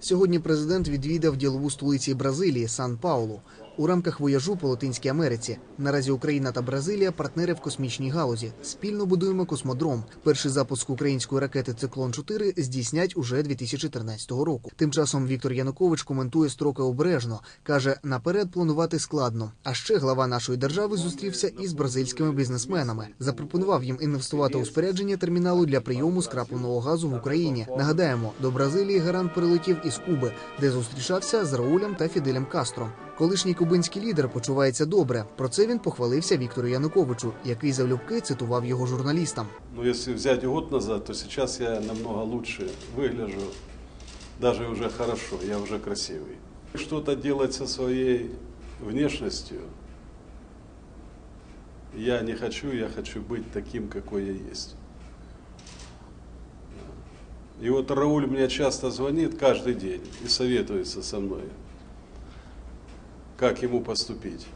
Сьогодні президент відвідав ділову столиці Бразилії Сан-Паулу у рамках вояжу по Латинській Америці. Наразі Україна та Бразилія партнери в космічній галузі. Спільно будуємо космодром. Перший запуск української ракети Циклон 4 здійснять уже 2014 року. Тим часом Віктор Янукович коментує строки обережно. каже, наперед планувати складно. А ще глава нашої держави зустрівся із бразильськими бізнесменами. Запропонував їм інвестувати у спорядження терміналу для прийому скрапленого газу в Україні. Нагадаємо, до Бразилії гарант прилетів із Куби, де зустрічався з Раулем та Фіделем Кастро. Колишній кубинський лідер почувається добре. Про це він похвалився Віктору Януковичу, який завлюбки цитував його журналістам. Но если взять год назад, то сейчас я намного лучше выгляжу, даже уже хорошо, я уже красивый. Что-то делать со своей внешностью я не хочу, я хочу быть таким, какой я есть. И вот Рауль мне часто звонит каждый день и советуется со мной, как ему поступить.